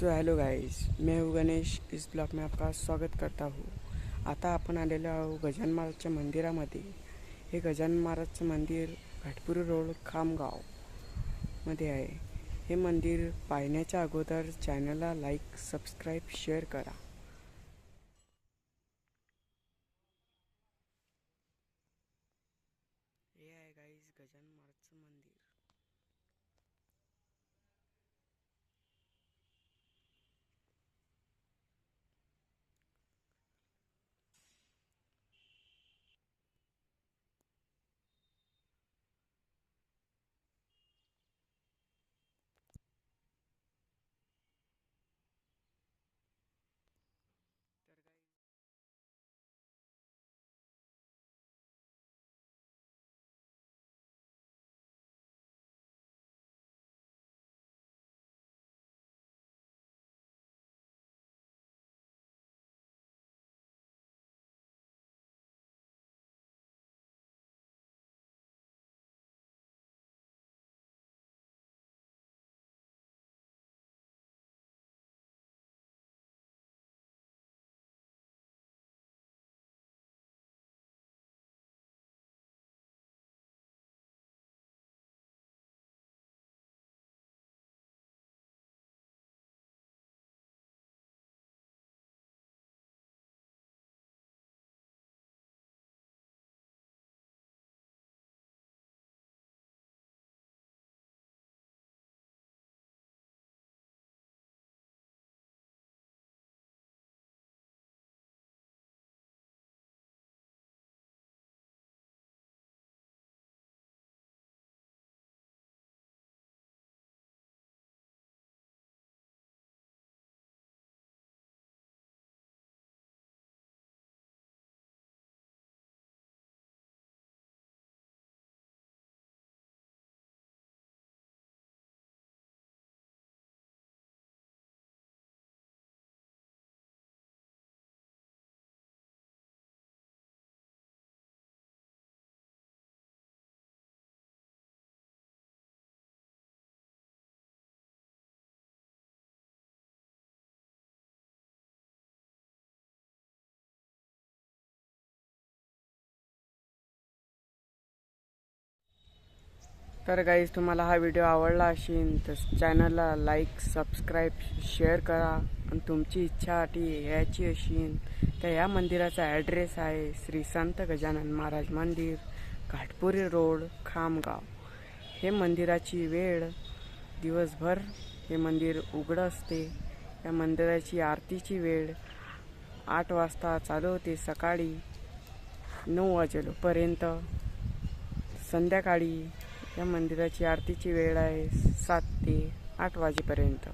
So hello guys मैं हूँ गणेश इस blog में आपका स्वागत करता हो। आता आपण आलेलो आहोत गजान महाराजच्या मंदिरामध्ये. हे गजान महाराजचं मंदिर घाटपुरी रोड खामगावमध्ये आहे. हे मंदिर पाहण्याच्या अगोदर चॅनलला लाईक सबस्क्राईब शेअर करा. हे आहे गाईज गजान महाराजचं मंदिर. तर गाईज तुम्हाला हा व्हिडिओ आवडला असेल तर चॅनलला लाईक सबस्क्राईब शेअर करा. आणि तुमची इच्छा अटी यायची असेल तर या मंदिराचा ॲड्रेस आहे श्री संत गजानन महाराज मंदिर घाटपुरी रोड खामगाव. हे मंदिराची वेळ दिवसभर हे मंदिर उघडं असते. या मंदिराची आरतीची वेळ आठ वाजता चालू होते सकाळी नऊ वाजेपर्यंत. संध्याकाळी या मंदिराची आरतीची वेळ आहे सात ते आठ वाजेपर्यंत.